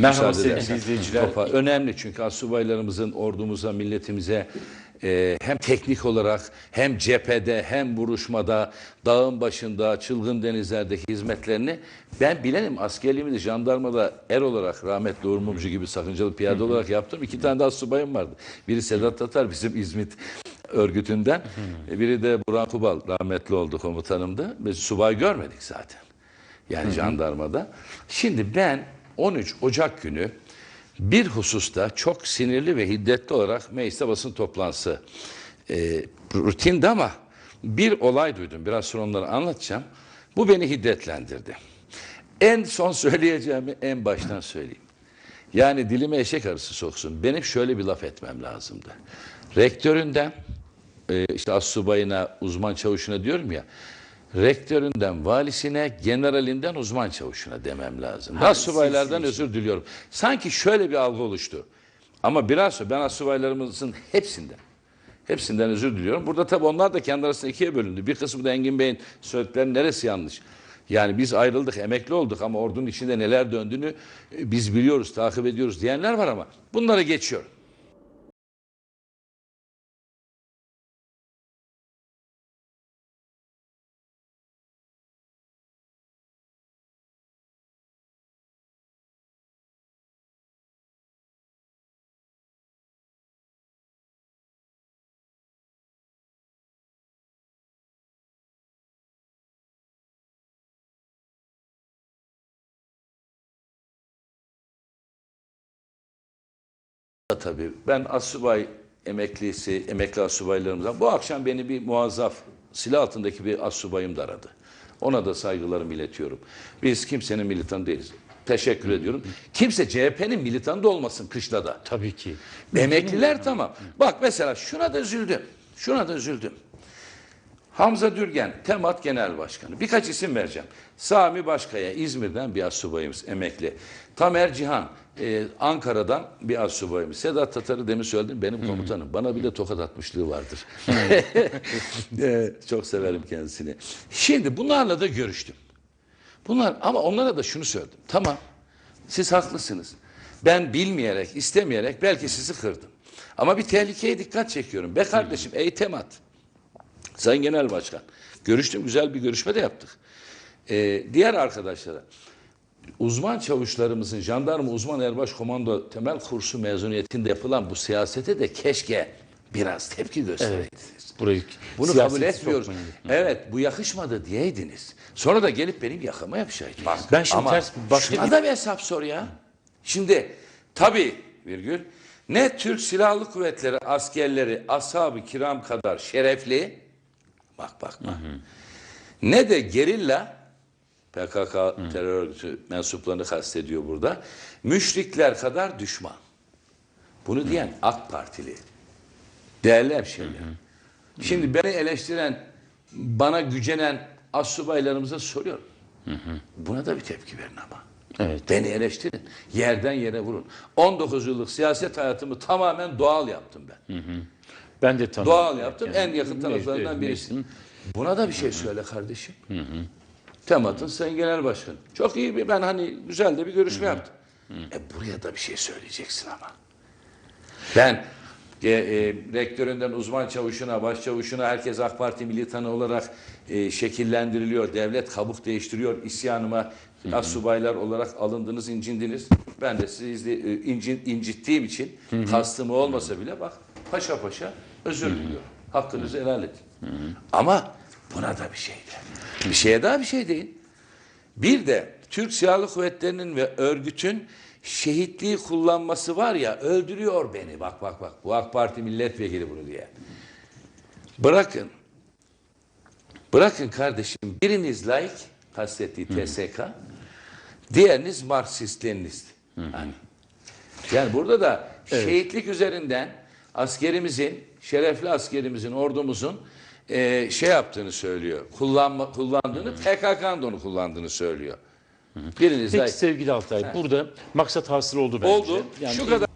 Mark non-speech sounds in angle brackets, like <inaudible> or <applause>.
Merhaba sevgili izleyiciler. Topa- Önemli çünkü asubaylarımızın ordumuza, milletimize e, hem teknik olarak hem cephede hem vuruşmada, dağın başında, çılgın denizlerdeki hizmetlerini ben bilenim. Askerliğimi de jandarmada er olarak rahmetli Uğur Mumcu gibi sakıncalı piyade olarak yaptım. İki tane de asubayım vardı. Biri Sedat Tatar bizim İzmit örgütünden. Biri de Burhan Kubal rahmetli oldu komutanımdı. Biz subay görmedik zaten. Yani jandarmada. Şimdi ben 13 Ocak günü bir hususta çok sinirli ve hiddetli olarak mecliste basın toplantısı e, rutindi ama bir olay duydum. Biraz sonra onları anlatacağım. Bu beni hiddetlendirdi. En son <laughs> söyleyeceğimi en baştan söyleyeyim. Yani dilime eşek arısı soksun. Benim şöyle bir laf etmem lazımdı. Rektöründen, e, işte assubayına, uzman çavuşuna diyorum ya, rektöründen, valisine, generalinden uzman çavuşuna demem lazım. Assubaylardan özür diliyorum. Sanki şöyle bir algı oluştu. Ama biraz sonra ben assubaylarımızın hepsinden, hepsinden özür diliyorum. Burada tabii onlar da kendi arasında ikiye bölündü. Bir kısmı da Engin Bey'in söylediklerinin neresi yanlış? Yani biz ayrıldık, emekli olduk ama ordunun içinde neler döndüğünü e, biz biliyoruz, takip ediyoruz diyenler var ama bunları geçiyorum. Tabii ben asubay emeklisi, emekli asubaylarımızdan bu akşam beni bir muazzaf silah altındaki bir asubayım da aradı. Ona da saygılarımı iletiyorum. Biz kimsenin militanı değiliz. Teşekkür ediyorum. Kimse CHP'nin militanı da olmasın kışlada. Tabii ki. Emekliler tamam. Bak mesela şuna da üzüldüm. Şuna da üzüldüm. Hamza Dürgen, Temat Genel Başkanı. Birkaç isim vereceğim. Sami Başkaya, İzmir'den bir assubayımız, emekli. Tamer Cihan, e, Ankara'dan bir assubayımız. Sedat Tatar'ı demin söyledim, benim komutanım. Bana bile tokat atmışlığı vardır. <laughs> E, Çok severim kendisini. Şimdi bunlarla da görüştüm. Bunlar ama onlara da şunu söyledim. Tamam. Siz haklısınız. Ben bilmeyerek, istemeyerek belki sizi kırdım. Ama bir tehlikeye dikkat çekiyorum. Be kardeşim, ey Temat. Sayın Genel Başkan. Görüştüm, güzel bir görüşme de yaptık. Ee, diğer arkadaşlara, uzman çavuşlarımızın, jandarma uzman erbaş komando temel kursu mezuniyetinde yapılan bu siyasete de keşke biraz tepki göstereydiniz. Burayı Bunu kabul etmiyoruz. Evet bu yakışmadı diyeydiniz. Sonra da gelip benim yakama yapışaydınız. Ben şimdi Ama ters başka şuna bir- da bir hesap sor ya. Şimdi tabii virgül ne Türk Silahlı Kuvvetleri askerleri ashab-ı kiram kadar şerefli bak bak bak. Ne de gerilla PKK terör örgütü mensuplarını kastediyor burada. Müşrikler kadar düşman. Bunu diyen AK Partili. Değerli hemşehriler. Şimdi beni eleştiren, bana gücenen assubaylarımıza soruyorum. Buna da bir tepki verin ama. Evet. Beni eleştirin. Yerden yere vurun. 19 yıllık siyaset hayatımı tamamen doğal yaptım ben. Ben de tanıyorum. Doğal yaptım. Yani en yakın taraflarından meclis- birisi. meclisin- Buna da bir şey söyle kardeşim. Temat'ın Sayın Genel Başkanı. Çok iyi bir ben hani güzel de bir görüşme yaptım. E buraya da bir şey söyleyeceksin ama. Ben e, e, rektöründen uzman çavuşuna, başçavuşuna herkes AK Parti militanı olarak e, şekillendiriliyor. Devlet kabuk değiştiriyor. İsyanıma assubaylar olarak alındınız, incindiniz. Ben de sizi e, incin, incittiğim için kastımı olmasa bile bak paşa paşa özür diliyorum. Hakkınızı helal edin. Ama buna da bir şey de. Bir şeye daha bir şey deyin. Bir de Türk Silahlı Kuvvetleri'nin ve örgütün şehitliği kullanması var ya öldürüyor beni. Bak bak bak bu AK Parti milletvekili bunu diye. Bırakın. Bırakın kardeşim biriniz laik kastettiği TSK diğeriniz Marksist Leninist. Yani, yani burada da şehitlik üzerinden askerimizin, şerefli askerimizin, ordumuzun e, şey yaptığını söylüyor. Kullanma, kullandığını, PKK'nın da onu kullandığını söylüyor. Biriniz Peki laik. sevgili Altay burada maksat hasıl oldu bence. Oldu. Şu kadar